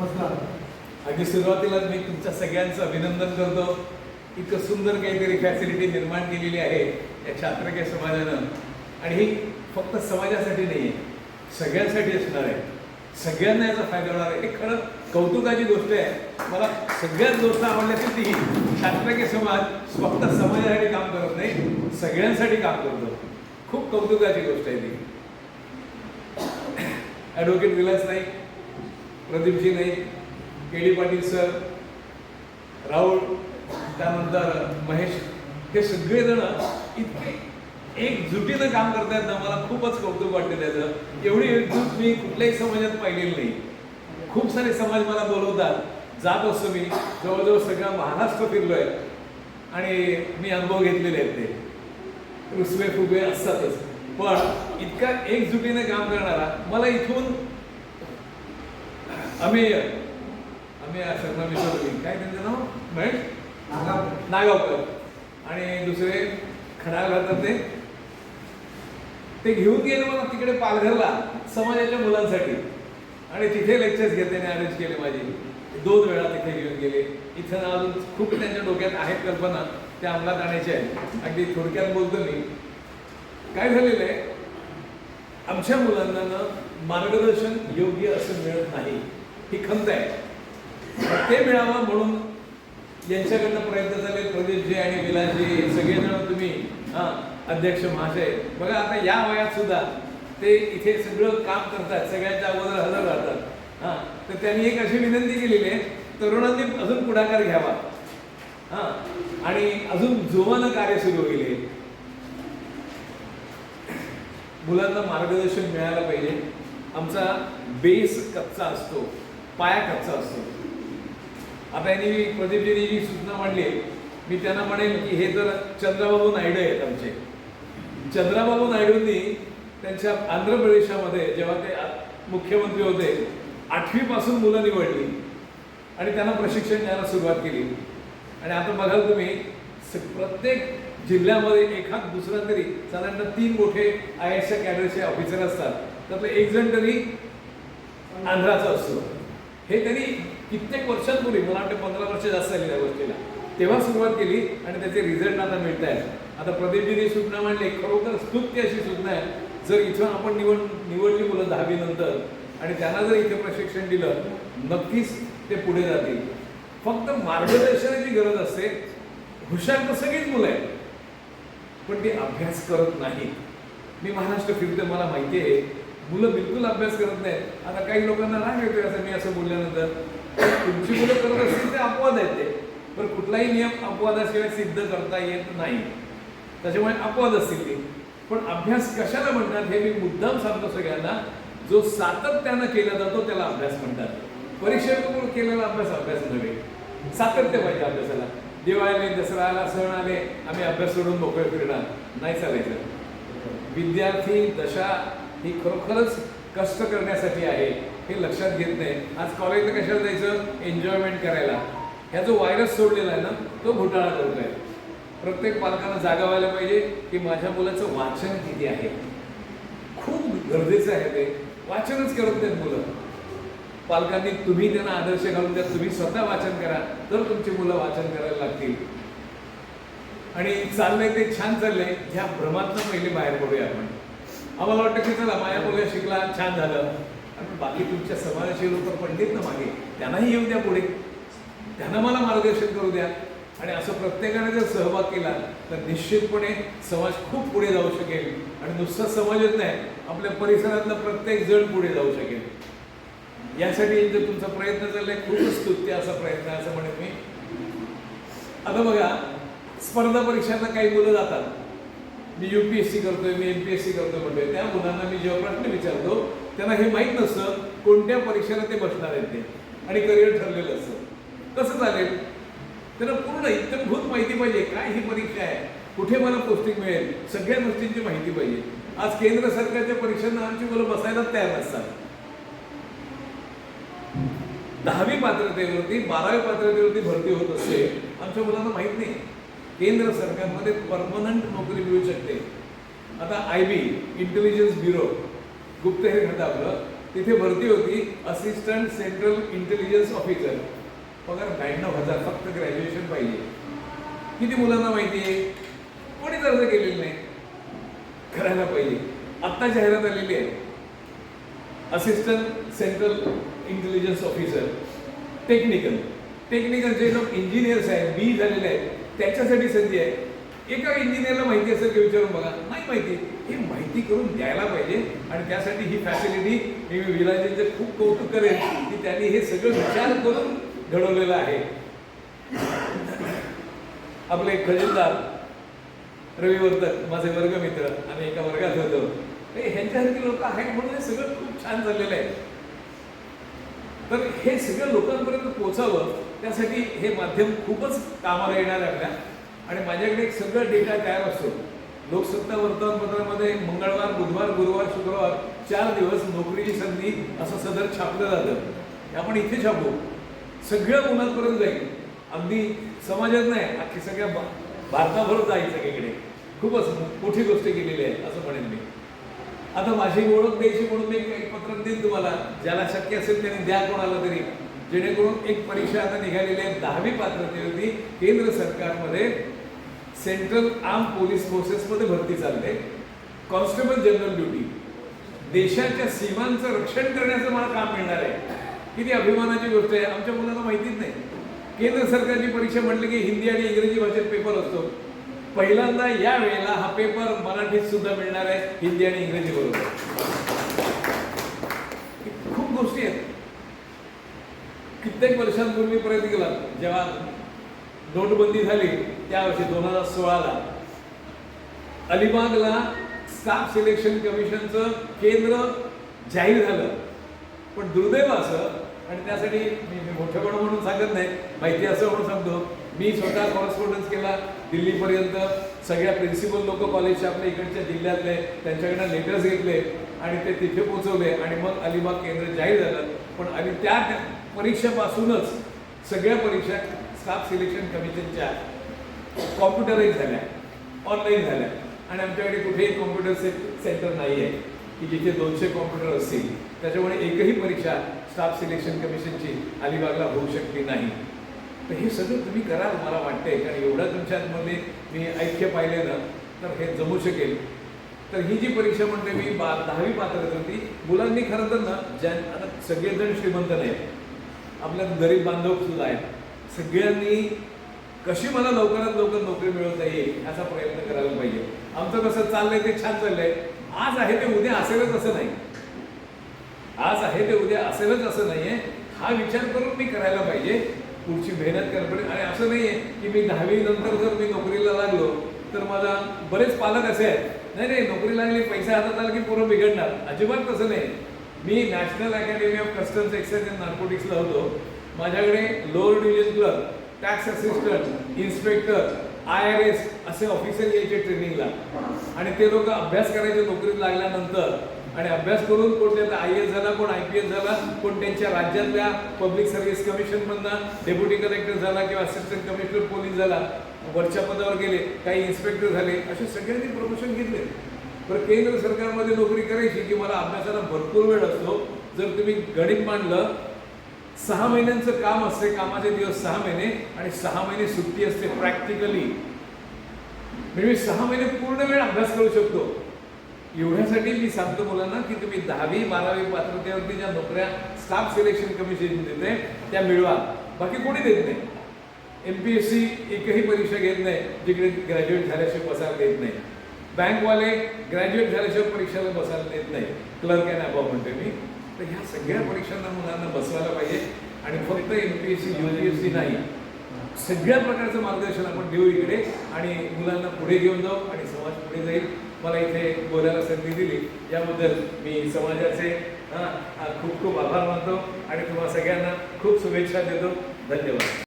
नमस्कार. अगदी सुरुवातीला मी तुमच्या सगळ्यांचं अभिनंदन करतो. इतकं सुंदर काहीतरी फॅसिलिटी निर्माण केलेली आहे या छात्रकीय समाजानं. आणि ही फक्त समाजासाठी नाही आहे सगळ्यांसाठी असणार आहे. सगळ्यांना याचा फायदा होणार आहे. हे खरं कौतुकाची गोष्ट आहे. मला सगळ्यात गोष्ट आवडल्याची ती शास्त्रज्ञ समाज फक्त समाजासाठी काम करत नाही सगळ्यांसाठी काम करतो. खूप कौतुकाची गोष्ट आहे ती. Advocate Vilas Naik Pradeepji Naik K D Patil sir Rahul त्यानंतर महेश हे सगळेजण इतके एकजुटीनं काम करतायत ना मला खूपच कौतुक वाटतं त्याचं. एवढी एकजूट मी कुठल्याही समाजात पाहिलेली नाही. खूप सारे समाज मला बोलवतात. जात असतो मी जवळजवळ सगळा महाराष्ट्र फिरलोय. आणि मी अनुभव घेतलेले आहेत ते. रुसवे फुगवे असतातच. पण इतका एकजुटीने काम करणारा मला इथून अमेय अमेय शर्मा विसरली काय त्यांचं नाव? महेश? नागावकर. आणि दुसरे खडा घालतात ते. ते घेऊन गेले मला तिकडे पालघरला समाजाच्या मुलांसाठी. आणि तिथे लेक्चर्स घेतल्याने अरेंज केले माझे. दोन वेळा तिथे घेऊन गेले. इथं अजून खूप त्यांच्या डोक्यात आहेत कल्पना त्या अंमलात आणायच्या आहेत. अगदी थोडक्यात बोलतो मी. काय झालेलं आहे? आमच्या मुलांना मार्गदर्शन योग्य असं मिळत नाही. ही खंत आहे. ते मिळावं म्हणून यांच्याकडनं प्रयत्न झाले प्रदीपजी आणि विलासजी सगळेजण तुम्ही हां अध्यक्ष महाशय. बघा आता या वयात सुद्धा ते इथे सगळं काम करतात. सगळ्यांच्या अगोदर हजर राहतात. हां तर त्यांनी एक अशी विनंती केलेली आहे तरुणांनी अजून पुढाकार घ्यावा. हां आणि अजून जोमानं कार्य सुरू केले मुलांना मार्गदर्शन मिळायला पाहिजे. आमचा बेस कच्चा असतो. पाया कच्चा असतो. आता यांनी प्रदीपजींनी जी सूचना मांडली. आहे, मी त्यांना म्हणेन की हे तर चंद्रबाबू नायडू आहेत आमचे. चंद्रबाबू नायडूंनी त्यांच्या आंध्र प्रदेशामध्ये जेव्हा ते मुख्यमंत्री होते आठवीपासून मुलं निवडली. आणि त्यांना प्रशिक्षण द्यायला सुरुवात केली. आणि आता बघाल तुम्ही स- प्रत्येक जिल्ह्यामध्ये एखाद दुसरा तरी साधारणतः तीन मोठे आय एसच्या कॅडरचे ऑफिसर असतात. त्यातलं एक जण तरी आंध्राचा असतो. हे त्यांनी कित्येक वर्षांपूर्वी मला वाटतं पंधरा वर्ष जास्त झाली त्या गोष्टीला. तेव्हा सुरुवात केली आणि त्याचे रिझल्ट आता मिळत आहेत आता प्रदीपजीने सूचना मांडली खरोखर स्तुत्य अशी सूचना आहे. जर इथून आपण निवड निवडली मुलं दहावी नंतर आणि त्यांना जर इथे प्रशिक्षण दिलं नक्कीच ते पुढे जातील. फक्त मार्गदर्शनाची गरज असते. हुशार तर सगळीच मुलं आहेत. पण ते अभ्यास करत नाही मी महाराष्ट्र फिरते मला माहिती आहे. मुलं बिलकुल अभ्यास करत नाहीत. आता काही लोकांना राग येतोय असं मी असं बोलल्यानंतर. तुमची मुलं करत असतील ते अपवाद आहेत ते. पण कुठलाही नियम अपवादाशिवाय सिद्ध करता येत नाही. त्याच्यामुळे अपवाद असतील ते. पण अभ्यास कशाला म्हणतात हे मी मुद्दाम सांगतो सगळ्यांना. जो सातत्यानं केला जातो त्याला अभ्यास म्हणतात. परीक्षेपूर्व केलेला अभ्यास अभ्यास नव्हे. सातत्य पाहिजे अभ्यासाला. दिवाळी दसरा सण आले आम्ही अभ्यास सोडून मोकळे फिरणार. नाही चालायचं. विद्यार्थी दशा ही खरोखरच कष्ट करण्यासाठी आहे हे लक्षात घेत नाही. आज कॉलेजला कशाला जायचं? एन्जॉयमेंट करायला. ह्या जो व्हायरस सोडलेला आहे ना तो घोटाळा करतो आहे प्रत्येक पालकांना जागा व्हायला पाहिजे की माझ्या मुलाचं वाचन किती आहे? खूप गरजेचं आहे ते. वाचनच करत नाहीत मुलं. पालकांनी तुम्ही त्यांना आदर्श घालून द्या तुम्ही स्वतः वाचन करा तर तुमची मुलं वाचन करायला लागतील. आणि चाललंय ते छान चाललंय. ह्या भ्रमातनं पहिले बाहेर पडूया आपण. आम्हाला वाटतं की चला माझ्या मुलं शिकला छान झालं. आणि बाकी तुमच्या समाजाचे लोक पंडित ना मागे त्यांनाही येऊ द्या पुढे. त्यांना मला मार्गदर्शन करू द्या. आणि असं प्रत्येकाने जर सहभाग केला तर निश्चितपणे समाज खूप पुढे जाऊ शकेल. आणि नुसतं समाजच नाही आपल्या परिसरातलं प्रत्येक जण पुढे जाऊ शकेल. यासाठी जर तुमचा प्रयत्न चाललाय खूपच स्तुत्य असा प्रयत्न असं म्हणेन मी. आता बघा स्पर्धा परीक्षांना काही मुलं जातात. मी युपीएससी करतोय मी एमपीएससी करतोय म्हणतोय. त्या मुलांना मी जेव्हा प्रश्न विचारतो त्यांना हे माहीत नसतं कोणत्या परीक्षेला ते बसणार आहेत ते. आणि करिअर ठरलेलं असतं. कसं चालेल? त्यांना पूर्ण इतकभूत माहिती पाहिजे काय ही परीक्षा आहे? कुठे मला पोस्टिंग मिळेल? सगळ्या गोष्टींची माहिती पाहिजे. आज केंद्र सरकारच्या परीक्षांना आमची मुलं बसायला तयार नसतात. दहावी पात्रतेवरती बारावी पात्रतेवरती भरती होत असते. आमच्या मुलांना माहीत नाही. केंद्र सरकारमध्ये परमनंट नोकरी मिळू शकते. आता आय बी इंटेलिजन्स ब्युरो गुप्तहेर खातं आपलं तिथे भरती होती असिस्टंट सेंट्रल इंटेलिजन्स ऑफिसर पगार ब्याण्णव हजार फक्त ग्रॅज्युएशन पाहिजे. किती मुलांना माहिती आहे? कोणीच अर्ज केलेलं नाही? करायला पाहिजे. आत्ता जाहिरात आलेली आहे. Assistant central intelligence officer technical technical जे लोक इंजिनियर्स आहेत बी झालेले आहेत. त्याच्यासाठी संधी आहे. एका इंजिनियरला माहिती असेल की विचारून बघा. नाही माहिती. हे माहिती करून द्यायला पाहिजे आणि त्यासाठी ही फॅसिलिटी मी विलाजींचं खूप कौतुक करेन की त्यांनी हे सगळं विचार करून घडवलेलं आहे. आपले खजिनदार रवी माझे वर्गमित्र आम्ही एका वर्गात होतो. हे ह्यांच्यासारखी लोक आहेत म्हणून हे सगळं खूप छान चाललेलं आहे. तर हे सगळं लोकांपर्यंत पोचावं त्यासाठी हे माध्यम खूपच कामाला येणार आपल्या. आणि माझ्याकडे एक सगळं डेटा तयार असतो. लोकसत्ता वर्तमानपत्रामध्ये मंगळवार बुधवार गुरुवार शुक्रवार चार दिवस नोकरीची संधी असं सदर छापलं जातं. आपण इथे छापू. सगळ्या मुलांपर्यंत जाईल. अगदी समाजात नाही अख्खी सगळ्या भारताभर जाईल सगळीकडे. खूपच मोठी गोष्ट केलेली आहे असं म्हणेन मी. आता माझी ओळख द्यायची म्हणून मी एक पत्र देईन तुम्हाला ज्याला शक्य असेल त्याने द्या कोणाला तरी. जेणेकरून एक परीक्षा आता निघालेली आहे दहावी पात्रतेवरती केंद्र सरकारमध्ये सेंट्रल आर्म पोलीस फोर्सेसमध्ये भरती चालते. Constable general duty. देशाच्या सीमांचं रक्षण करण्याचं मला काम मिळणार आहे. किती अभिमानाची गोष्ट आहे. आमच्या मुलांना माहितीच नाही. केंद्र सरकारची परीक्षा म्हटली की हिंदी आणि इंग्रजी भाषेत पेपर असतो. पहिल्यांदा या वेळेला हा पेपर मराठीत सुद्धा मिळणार आहे हिंदी आणि इंग्रजी बरोबर. खूप गोष्टी आहेत. कित्येक वर्षांपूर्वी प्रयत्न केला जेव्हा नोटबंदी झाली त्या वर्षी दोन हजार सोळाला. अलिबागला स्टाफ सिलेक्शन कमिशनचं केंद्र जाहीर झालं. पण दुर्दैव असं आणि त्यासाठी मी मी मोठेपणा म्हणून सांगत नाही माहिती असं म्हणून सांगतो मी स्वतः कॉरेस्पॉन्डन्स केला दिल्लीपर्यंत सगळ्या प्रिन्सिपल लोक कॉलेजचे आपल्या इकडच्या जिल्ह्यातले त्यांच्याकडनं लेटर्स घेतले आणि ते तिथे पोचवले आणि मग अलिबाग केंद्र जाहीर झालं. पण आणि त्या परीक्षेपासूनच सगळ्या परीक्षा स्टाफ सिलेक्शन कमिशनच्या कॉम्प्युटरही झाल्या ऑनलाईन झाल्या. आणि आमच्याकडे कुठेही कॉम्प्युटर से सेंटर नाही आहे की जिथे दोनशे कॉम्प्युटर असतील. त्याच्यामुळे एकही परीक्षा स्टाफ सिलेक्शन कमिशनची अलिबागला होऊ शकली नाही. तर हे सगळं तुम्ही कराल मला वाटतंय कारण एवढं तुमच्यामध्ये मी ऐक्य पाहिलं ना तर हे जमू शकेल. तर ही जी परीक्षा म्हणते मी बा दहावी पात्र होती मुलांनी खरं तर ना ज्या आता सगळेजण श्रीमंत नाही आपल्या गरीब बांधव सुद्धा आहेत. सगळ्यांनी कशी मला लवकरात लवकर नोकरी मिळवता येईल ह्याचा प्रयत्न करायला पाहिजे. आमचं कसं चाललंय ते छान चाललंय. आज आहे ते उद्या असेलच असं नाही. आज आहे ते उद्या असेलच असं नाहीये. हा विचार करून मी करायला पाहिजे. पुढची मेहनत करायला पाहिजे आणि असं नाहीये की मी दहावी नंतर जर मी नोकरीला लागलो तर माझा बरेच पालक असे आहेत. नाही नाही नोकरी लागली पैसे हातात आला की पूर्ण बिघडणार. अजिबात तसं नाही. मी national academy of customs excise and नार्कोटिक्सला होतो. माझ्याकडे lower division clerk tax assistant inspector I R S असे ऑफिसर यायचे ट्रेनिंगला. आणि ते लोक अभ्यास करायचे नोकरीत लागल्यानंतर आणि अभ्यास करून कोण त्याचा आय एस झाला कोण आय पी एस झाला कोण त्यांच्या राज्यातल्या पब्लिक सर्व्हिस कमिशनमधनं डेप्युटी कलेक्टर झाला किंवा असिस्टंट कमिशनर पोलीस झाला वरच्या पदावर गेले काही इन्स्पेक्टर झाले असे सगळ्यांनी प्रमोशन घेतले. पण केंद्र सरकारमध्ये नोकरी करायची की मला अभ्यासाला भरपूर वेळ असतो. जर तुम्ही गणित मांडलं सहा महिन्यांचं काम असते कामाचे दिवस सहा महिने आणि सहा महिने सुट्टी असते प्रॅक्टिकली म्हणजे मी सहा महिने पूर्ण वेळ अभ्यास करू शकतो. एवढ्यासाठी मी सांगतो मुलांना की तुम्ही दहावी बारावी पात्रतेवरती ज्या नोकऱ्या स्टाफ सिलेक्शन कमिशन देते त्या मिळवा. बाकी कोणी देत नाही. एम पी एस सी एकही परीक्षा घेत नाही जिकडे ग्रॅज्युएट झाल्याशिवाय बसायला देत नाही. बँकवाले ग्रॅज्युएट झाल्याशिवाय परीक्षाला बसायला देत नाही. क्लर्क अँड अबाव म्हणते मी. तर ह्या सगळ्या परीक्षांना मुलांना बसवायला पाहिजे आणि फक्त M P S C U P S C नाही. सगळ्या प्रकारचं मार्गदर्शन आपण देऊ इकडे आणि मुलांना पुढे घेऊन जाऊ आणि समाज पुढे जाईल. मला इथे बोलायला संधी दिली. याबद्दल मी समाजाचे खूप खूप आभार मानतो आणि तुम्हा सगळ्यांना खूप शुभेच्छा देतो. धन्यवाद.